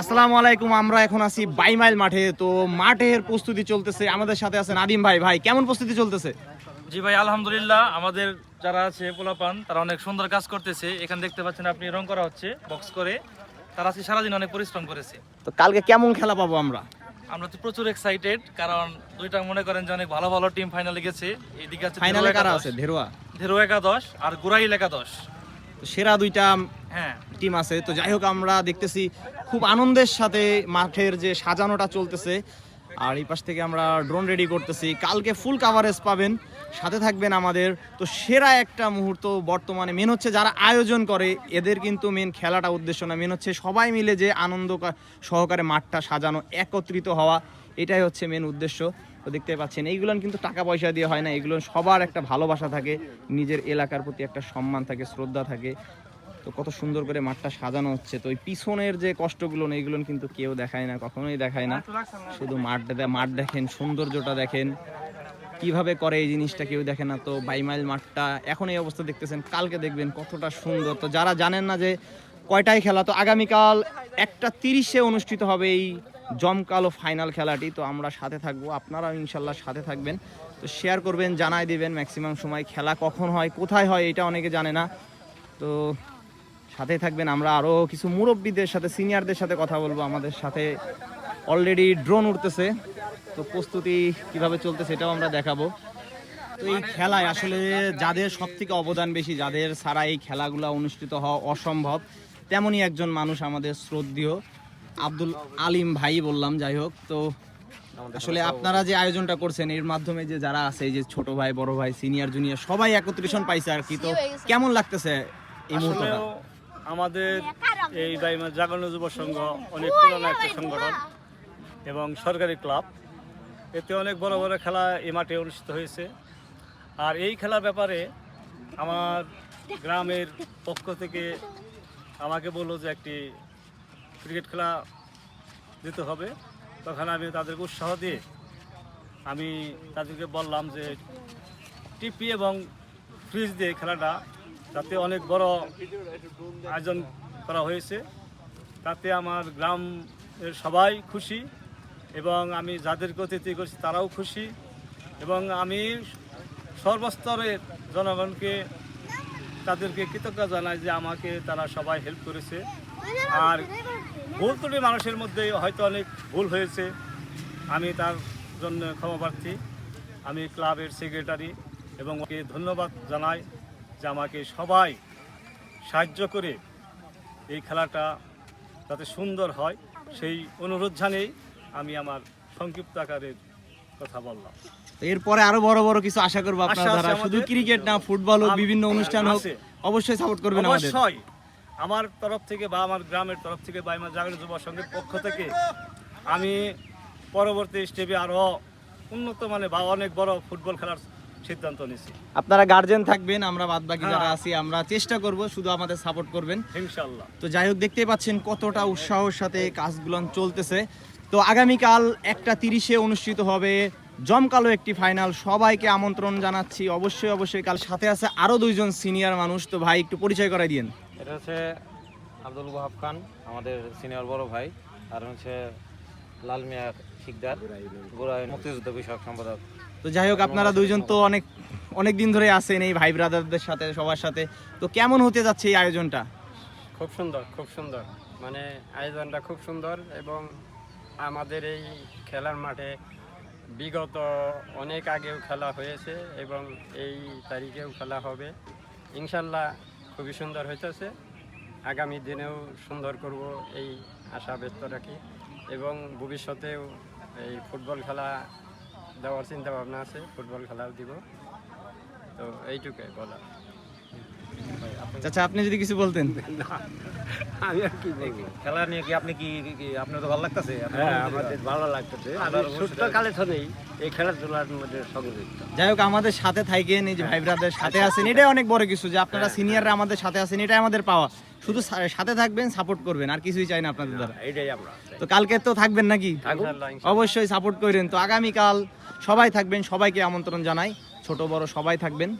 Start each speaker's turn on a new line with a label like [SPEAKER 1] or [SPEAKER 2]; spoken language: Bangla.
[SPEAKER 1] আসসালামু আলাইকুম আমরা এখন আছি বাইমাইল মাঠে। তো মাঠের প্রস্তুতি চলতেছে আমাদের সাথে আছেন আদিম ভাই। ভাই কেমন প্রস্তুতি চলতেছে?
[SPEAKER 2] জি ভাই আলহামদুলিল্লাহ। আমাদের যারা আছে পোলাপান তারা অনেক সুন্দর কাজ করতেছে। এখানে দেখতে পাচ্ছেন আপনি রং করা হচ্ছে বক্স করে। তারা আজকে সারাদিন অনেক পরিশ্রম করেছে।
[SPEAKER 1] তো কালকে কেমন খেলা পাবো আমরা?
[SPEAKER 2] আমরা তো প্রচুর এক্সাইটেড কারণ দুইটা মনে করেন যে অনেক ভালো ভালো টিম ফাইনালে গেছে। এদিকে আছে
[SPEAKER 1] ফাইনালে কারা আছে? ধেরুয়া?
[SPEAKER 2] ধেরো একাদশ আর গুরাইল একাদশ।
[SPEAKER 1] তো সেরা দুইটা
[SPEAKER 2] হ্যাঁ।
[SPEAKER 1] টিম আছে। তো যাই হোক আমরা দেখতেছি খুব আনন্দের সাথে মাঠের যে সাজানোটা চলতেছে। আর এই পাশ থেকে আমরা ড্রোন রেডি করতেছি। কালকে ফুল কাভারেজ পাবেন সাথে থাকবেন আমাদের। তো সেরা একটা মুহূর্ত বর্তমানে। মেন হচ্ছে যারা আয়োজন করে এদের কিন্তু মেন খেলাটা উদ্দেশ্য না। মেন হচ্ছে সবাই মিলে যে আনন্দ সহকারে মাঠটা সাজানো একত্রিত হওয়া এটাই হচ্ছে মেন উদ্দেশ্য। তো দেখতে পাচ্ছেন, এইগুলো কিন্তু টাকা পয়সা দিয়ে হয় না, এগুলো সবার একটা ভালোবাসা থাকে, নিজের এলাকার প্রতি একটা সম্মান থাকে, শ্রদ্ধা থাকে। তো কত সুন্দর করে মাঠটা সাজানো হচ্ছে, তো ওই পিছনের যে কষ্টগুলো না এগুলো কিন্তু কেউ দেখায় না, কখনোই দেখায় না। শুধু মাঠ দে- মাঠ দেখেন, সৌন্দর্যটা দেখেন। কীভাবে করে এই জিনিসটা কেউ দেখে না, তো বাইমাইল মাঠটা, এখন এই অবস্থা দেখতেছেন, কালকে দেখবেন কতটা সুন্দর। তো যারা জানেন না যে কয়টায় খেলা, তো আগামীকাল একটা তিরিশে অনুষ্ঠিত হবে এই জমকালো ফাইনাল খেলাটি, তো আমরা সাথে থাকব, আপনারাও ইনশাল্লাহ সাথে থাকবেন। তো শেয়ার করবেন, জানাই দিবেন ম্যাক্সিমাম সময় খেলা কখন হয়, কোথায় হয়, এটা অনেকে জানে না। তো সাথে থাকবেন, আমরা আরও কিছু মুরব্বীদের সাথে সিনিয়রদের সাথে কথা বলব আমাদের সাথে। অলরেডি ড্রোন উঠতেছে, তো প্রস্তুতি কীভাবে চলতেছে সেটাও আমরা দেখাবো। তো এই খেলায় আসলে যাদের সব থেকে অবদান বেশি, যাদের ছাড়া এই খেলাগুলো অনুষ্ঠিত হওয়া অসম্ভব, তেমনই একজন মানুষ আমাদের শ্রদ্ধেয়। আব্দুল আলিম ভাই বললাম যাই হোক। তো আসলে আপনারা যে আয়োজনটা করছেন এর মাধ্যমে যে যারা আছে যে ছোট ভাই বড় ভাই সিনিয়র জুনিয়র সবাই একত্রিশন পাইছে আর কি। তো কেমন লাগতেছে এই মুহূর্তটা?
[SPEAKER 3] আমাদের এই বাইমা জাগরণ যুব সংঘ অনেক পুরনো একটা সংগঠন এবং সরকারি ক্লাব। এতে অনেক বড় বড় খেলা এই মাঠে অনুষ্ঠিত হয়েছে। আর এই খেলার ব্যাপারে আমার গ্রামের পক্ষ থেকে আমাকে বলল যে একটি ক্রিকেট খেলা দিতে হবে, তখন আমি তাদেরকে উৎসাহ দিয়ে আমি তাদেরকে বললাম যে, টিপি এবং ফ্রিজ দিয়ে খেলাটা তাতে অনেক বড় আয়োজন করা হয়েছে, তাতে আমার গ্রামের সবাই খুশি এবং আমি যাদেরকে অতিথি করছি তারাও খুশি এবং আমি সর্বস্তরের জনগণকে তাদেরকে কৃতজ্ঞ জানাই যে আমাকে তারা সবাই হেল্প করেছে। আর ভুল ত্রুটি মানুষের মধ্যে হয়তো অনেক ভুল হয়েছে। আমি তার জন্য ক্ষমা প্রার্থী। আমি ক্লাবের সেক্রেটারি এবং ওকে ধন্যবাদ জানাই যে আমাকে সবাই সাহায্য করে এই খেলাটা যাতে সুন্দর হয়। সেই অনুরোধ জানেই আমি আমার সংক্ষিপ্ত আকারের কথা বললাম।
[SPEAKER 1] এরপরে আরও বড় বড় কিছু আশা করব আপনারা শুধু ক্রিকেট না ফুটবল বিভিন্ন অনুষ্ঠান হোক অবশ্যই সাপোর্ট করবেন আমাদের।
[SPEAKER 3] অবশ্যই। আমার তরফ থেকে বা আমার গ্রামের তরফ থেকে বা আমার জাগরণ যুব সংঘের পক্ষ থেকে আমি পরবর্তী স্টেপে আরও উন্নত মানে বা অনেক বড় ফুটবল খেলার সিদ্ধান্ত নিয়েছি।
[SPEAKER 1] আপনারা গার্জেন থাকবেন আমরা বাদ বাকি
[SPEAKER 3] হ্যাঁ।
[SPEAKER 1] যারা আছি আমরা চেষ্টা করব শুধু আমাদের সাপোর্ট করবেন।
[SPEAKER 3] ইনশাল্লাহ
[SPEAKER 1] তো যাই হোক দেখতেই পাচ্ছেন কতটা উৎসাহের সাথে কাজগুলো চলতেছে। তো আগামীকাল একটা তিরিশে অনুষ্ঠিত হবে জমকালো একটি ফাইনাল সবাইকে আমন্ত্রণ জানাচ্ছি। অবশ্যই অবশ্যই কাল সাথে আছে আরও দুইজন সিনিয়র মানুষ। তো ভাই একটু পরিচয় করাই দিন
[SPEAKER 4] এটা হচ্ছে আব্দুল ওয়াহাব খান আমাদের সিনিয়র বড় ভাই। আর হচ্ছে লাল মিয়া শিকদার গোড়ায় মুক্তিযুদ্ধ বিষয়ক সম্পাদক।
[SPEAKER 1] তো যাই হোক আপনারা দুইজন তো অনেক অনেক দিন ধরে আছেন এই ভাই ব্রাদারদের সাথে সবার সাথে। তো কেমন হতে যাচ্ছে এই আয়োজনটা?
[SPEAKER 5] খুব সুন্দর খুব সুন্দর। মানে আয়োজনটা খুব সুন্দর এবং আমাদের এই খেলার মাঠে বিগত অনেক আগেও খেলা হয়েছে এবং এই তারিখেও খেলা হবে। ইনশাল্লাহ খুবই সুন্দর হইতেছে। আগামী দিনেও সুন্দর করব এই আশা ব্যক্ত রাখি এবং ভবিষ্যতেও এই ফুটবল খেলা দেওয়ার চিন্তা ভাবনা আছে ফুটবল খেলাও দিব। তো এইটুকুই বলা
[SPEAKER 1] আচ্ছা আপনি যদি কিছু বলতেন।
[SPEAKER 5] আমি আর কি বলব?
[SPEAKER 4] খেলা নিয়ে কি আপনি কি আপনার তো ভালো লাগতেছে?
[SPEAKER 5] হ্যাঁ আমাদের ভালো লাগতেছে। আমি এই খেলাধুলার মধ্যে সংযুক্ত।
[SPEAKER 1] যাই হোক আমাদের সাথে থাকেন এই যে ভাই ব্রাদার সাথে আছেন এটাই অনেক বড় কিছু যে আপনারা সিনিয়ররা আমাদের সাথে আছেন এটাই আমাদের পাওয়া। শুধু সাথে থাকবেন সাপোর্ট করবেন আর কিছুই চাই না আপনাদের দ্বারা।
[SPEAKER 5] এইটাই আমরা
[SPEAKER 1] তো কালকে তো থাকবেন নাকি? অবশ্যই সাপোর্ট করেন। তো আগামীকাল সবাই থাকবেন সবাইকে আমন্ত্রণ জানাই। ছোট বড় সবাই থাকবেন।